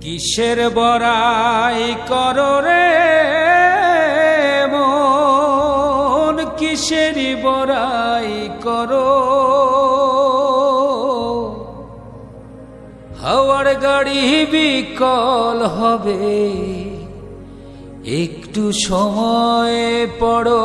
কিসের বড়াই করো রে মন? কিসেরই বড়াই করো? হাওয়ার গাড়ি বিকল হবে, একটু সময় পড়ো।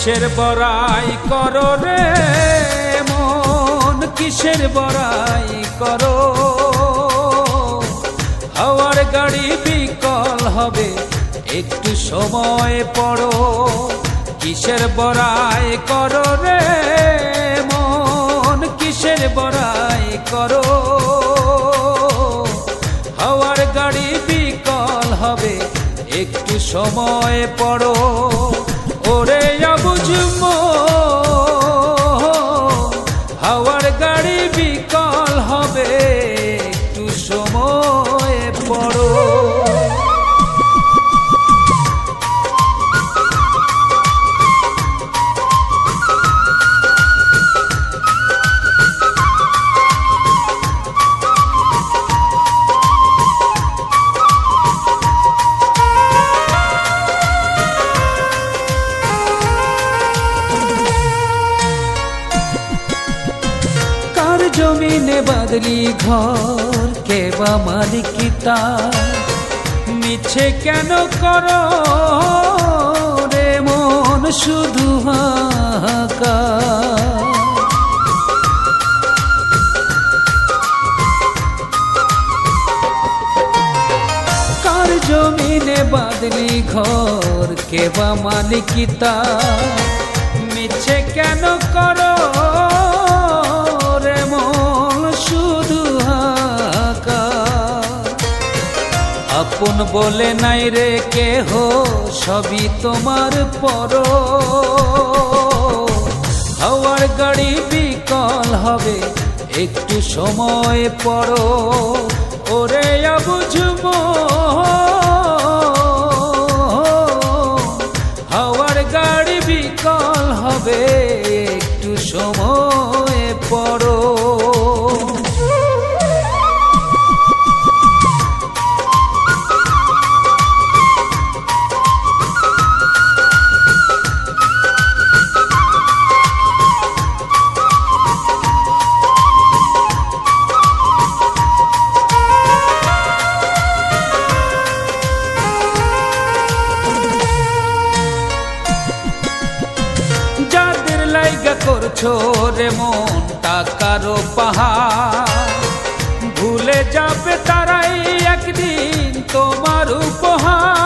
কিসের বড়াই করো রে মন? কিসের বড়াই করো? হাওয়ার গাড়ি বিকল হবে, একটু সময় পড়ো। কিসের বড়াই করো রে মন? কিসের বড়াই করো? হাওয়ার গাড়ি বিকল হবে, একটু সময় পড়ো। ওরে বুঝব হাওয়ার জমিনে বাদলি ঘর, কে বা মালিকিতা মিছে কেন কর রে মন শুধু কার জমিনে বাদলি ঘর, কে বা মালিকিতা মিছে কেন করো আপন বলে নাই রে কেহ, সবই তোমার পর হাওয়ার গাড়ি বিকল হবে, একটু সময় পড়ো ওরে বুঝব হাওয়ার গাড়ি বিকল হবে, একটু সময় পড়ো করছ রে মন টাকারও পাহাড়? ভুলে যাবে তারাই একদিন তোমার উপহার।